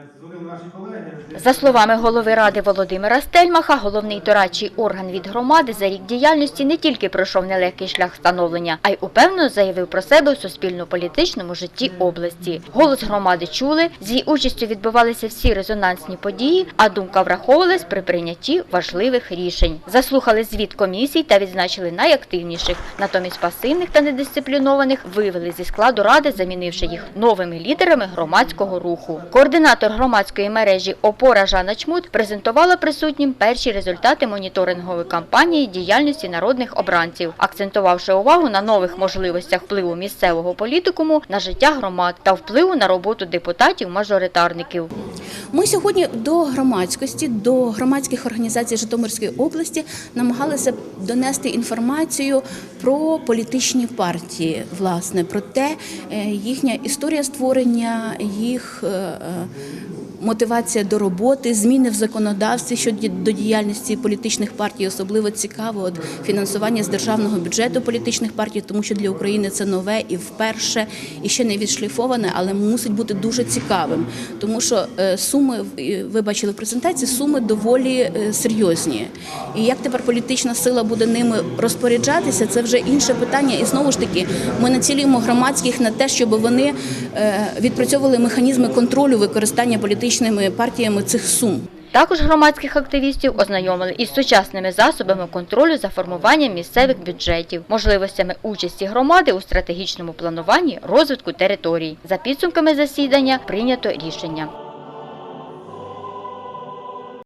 Also so За словами голови ради Володимира Стельмаха, головний дорадчий орган від громади за рік діяльності не тільки пройшов нелегкий шлях становлення, а й упевнено заявив про себе у суспільно-політичному житті області. Голос громади чули, з її участю відбувалися всі резонансні події, а думка враховувалась при прийнятті важливих рішень. Заслухали звіт комісій та відзначили найактивніших. Натомість пасивних та недисциплінованих вивели зі складу ради, замінивши їх новими лідерами громадського руху. Координатор громадської мережі Опора Жанна Чмут презентувала присутнім перші результати моніторингової кампанії діяльності народних обранців, акцентувавши увагу на нових можливостях впливу місцевого політикуму на життя громад та впливу на роботу депутатів-мажоритарників. Ми сьогодні до громадськості, до громадських організацій Житомирської області намагалися донести інформацію про політичні партії, власне, про те, е, їхня історія створення, їх е, е, мотивація до роботи, зміни в законодавстві щодо до діяльності політичних партій. Особливо цікаво от фінансування з державного бюджету політичних партій, тому що для України це нове і вперше, і ще не відшліфоване, але мусить бути дуже цікавим, тому що е, суми ви бачили в презентації, суми доволі е, серйозні. І як тепер політична сила буде ними розпоряджатися, це вже інше питання. І знову ж таки, ми націлюємо громадських на те, щоб вони е, відпрацьовували механізми контролю використання політичними партіями цих сум. Також громадських активістів ознайомили із сучасними засобами контролю за формуванням місцевих бюджетів, можливостями участі громади у стратегічному плануванні розвитку територій. За підсумками засідання прийнято рішення.